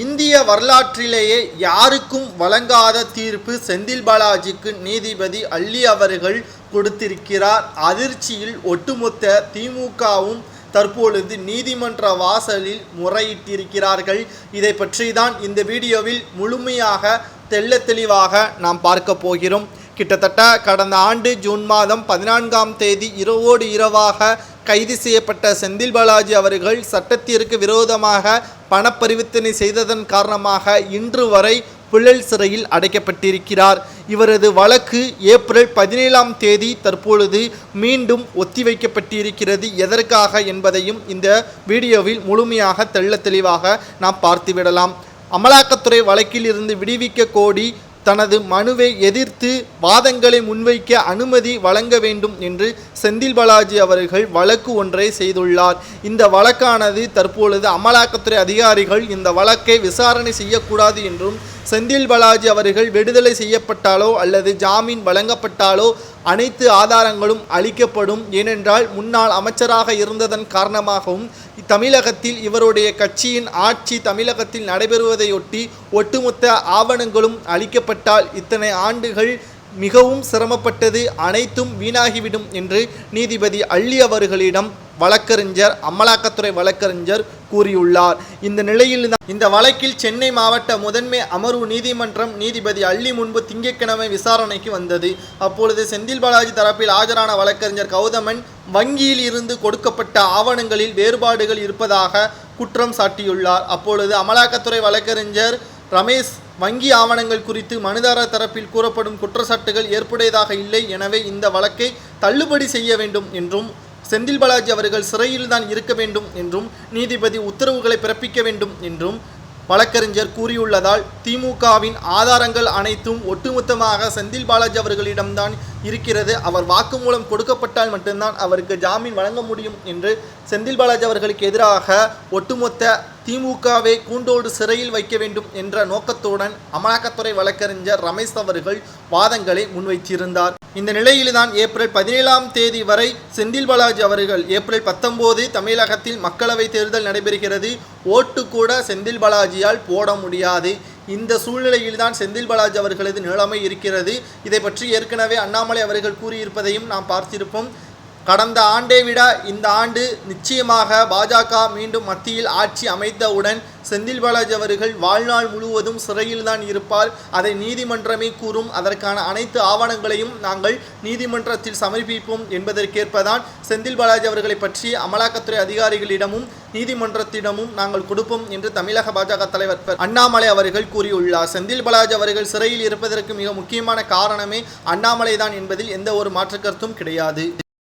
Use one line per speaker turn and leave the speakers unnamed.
இந்திய வரலாற்றிலேயே யாருக்கும் வழங்காத தீர்ப்பு செந்தில் பாலாஜிக்கு நீதிபதி அள்ளி அவர்கள் கொடுத்திருக்கிறார். அதிர்ச்சியில் ஒட்டுமொத்த திமுகவும் தற்பொழுது நீதிமன்ற வாசலில் முறையிட்டிருக்கிறார்கள். இதை பற்றி தான் இந்த வீடியோவில் முழுமையாக தெள்ள தெளிவாக நாம் பார்க்க போகிறோம். கிட்டத்தட்ட கடந்த ஆண்டு ஜூன் மாதம் பதினான்காம் தேதி இரவோடு இரவாக கைது செய்யப்பட்ட செந்தில் பாலாஜி அவர்கள் சட்டத்திற்கு விரோதமாக பணப்பரிவர்த்தனை செய்ததன் காரணமாக இன்று வரை புழல் சிறையில் அடைக்கப்பட்டிருக்கிறார். இவரது வழக்கு ஏப்ரல் பதினேழாம் தேதி தற்பொழுது மீண்டும் ஒத்திவைக்கப்பட்டிருக்கிறது. எதற்காக என்பதையும் இந்த வீடியோவில் முழுமையாக தெள்ள தெளிவாக நாம் பார்த்துவிடலாம். அமலாக்கத்துறை வழக்கில் இருந்து விடுவிக்க கோடி தனது மனுவை எதிர்த்து வாதங்களை முன்வைக்க அனுமதி வழங்க வேண்டும் என்று செந்தில் பாலாஜி அவர்கள் வழக்கு ஒன்றை செய்துள்ளார். இந்த வழக்கானது தற்பொழுது அமலாக்கத்துறை அதிகாரிகள் இந்த வழக்கை விசாரணை செய்யக்கூடாது என்றும் செந்தில் பாலாஜி அவர்கள் விடுதலை செய்யப்பட்டாலோ அல்லது ஜாமீன் வழங்கப்பட்டாலோ அனைத்து ஆதாரங்களும் அளிக்கப்படும். ஏனென்றால் முன்னாள் அமைச்சராக இருந்ததன் காரணமாகவும் தமிழகத்தில் இவருடைய கட்சியின் ஆட்சி தமிழகத்தில் நடைபெறுவதையொட்டி ஒட்டுமொத்த ஆவணங்களும் அளிக்கப்பட்டால் இத்தனை ஆண்டுகள் மிகவும் சிரமப்பட்டது. அனைத்தும் வீணாகிவிடும் என்று நீதிபதி அள்ளி அவர்களிடம் வழக்கறிஞர் அமலாக்கத்துறை வழக்கறிஞர் கூறியுள்ளார். இந்த நிலையில் இந்த வழக்கில் சென்னை மாவட்ட முதன்மை அமர்வு நீதிமன்றம் நீதிபதி அள்ளி முன்பு திங்கட்கிழமை விசாரணைக்கு வந்தது. அப்பொழுது செந்தில் பாலாஜி தரப்பில் ஆஜரான வழக்கறிஞர் கௌதமன் வங்கியில் இருந்து கொடுக்கப்பட்ட ஆவணங்களில் வேறுபாடுகள் இருப்பதாக குற்றம் சாட்டியுள்ளார். அப்பொழுது அமலாக்கத்துறை வழக்கறிஞர் ரமேஷ் வங்கி ஆவணங்கள் குறித்து மனுதாரர் தரப்பில் கூறப்படும் குற்றச்சாட்டுகள் ஏற்புடையதாக இல்லை. எனவே இந்த வழக்கை தள்ளுபடி செய்ய வேண்டும் என்றும் செந்தில் பாலாஜி அவர்கள் சிறையில்தான் இருக்க வேண்டும் என்றும் நீதிபதி உத்தரவுகளை பிறப்பிக்க வேண்டும் என்றும் வழக்கறிஞர் கூறியுள்ளதால் திமுகவின் ஆதாரங்கள் அனைத்தும் ஒட்டுமொத்தமாக செந்தில் பாலாஜி அவர்களிடம்தான் இருக்கிறது. அவர் வாக்குமூலம் கொடுக்கப்பட்டால் மட்டும்தான் அவருக்கு ஜாமீன் வழங்க முடியும் என்று செந்தில் பாலாஜி அவர்களுக்கு எதிராக ஒட்டுமொத்த திமுகவை கூண்டோடு சிறையில் வைக்க வேண்டும் என்ற நோக்கத்துடன் அமலாக்கத்துறை வழக்கறிஞர் ரமேஷ் அவர்கள் வாதங்களை முன்வைத்திருந்தார். இந்த நிலையில்தான் ஏப்ரல் பதினேழாம் தேதி வரை செந்தில் பாலாஜி அவர்கள் ஏப்ரல் பத்தொம்போது தமிழகத்தில் மக்களவை தேர்தல் நடைபெறுகிறது. ஓட்டு கூட செந்தில் பாலாஜியால் போட முடியாது. இந்த சூழ்நிலையில்தான் செந்தில் பாலாஜி அவர்களது நிலைமை இருக்கிறது. இதை பற்றி ஏற்கனவே அண்ணாமலை அவர்கள் கூறியிருப்பதையும் நாம் பார்த்திருப்போம். கடந்த ஆண்டை விட இந்த ஆண்டு நிச்சயமாக பாஜக மீண்டும் மத்தியில் ஆட்சி அமைத்தவுடன் செந்தில் பாலாஜி அவர்கள் வாழ்நாள் முழுவதும் சிறையில்தான் இருப்பார். அதை நீதிமன்றமே கூறும். அதற்கான அனைத்து ஆவணங்களையும் நாங்கள் நீதிமன்றத்தில் சமர்ப்பிப்போம் என்பதற்கேற்பதான் செந்தில் பாலாஜி அவர்களை பற்றி அமலாக்கத்துறை அதிகாரிகளிடமும் நீதிமன்றத்திடமும் நாங்கள் கொடுப்போம் என்று தமிழக பாஜக தலைவர் அண்ணாமலை அவர்கள் கூறியுள்ளார். செந்தில் பாலாஜி அவர்கள் சிறையில் இருப்பதற்கு மிக முக்கியமான காரணமே அண்ணாமலை தான் என்பதில் எந்த ஒரு மாற்று கருத்தும் கிடையாது.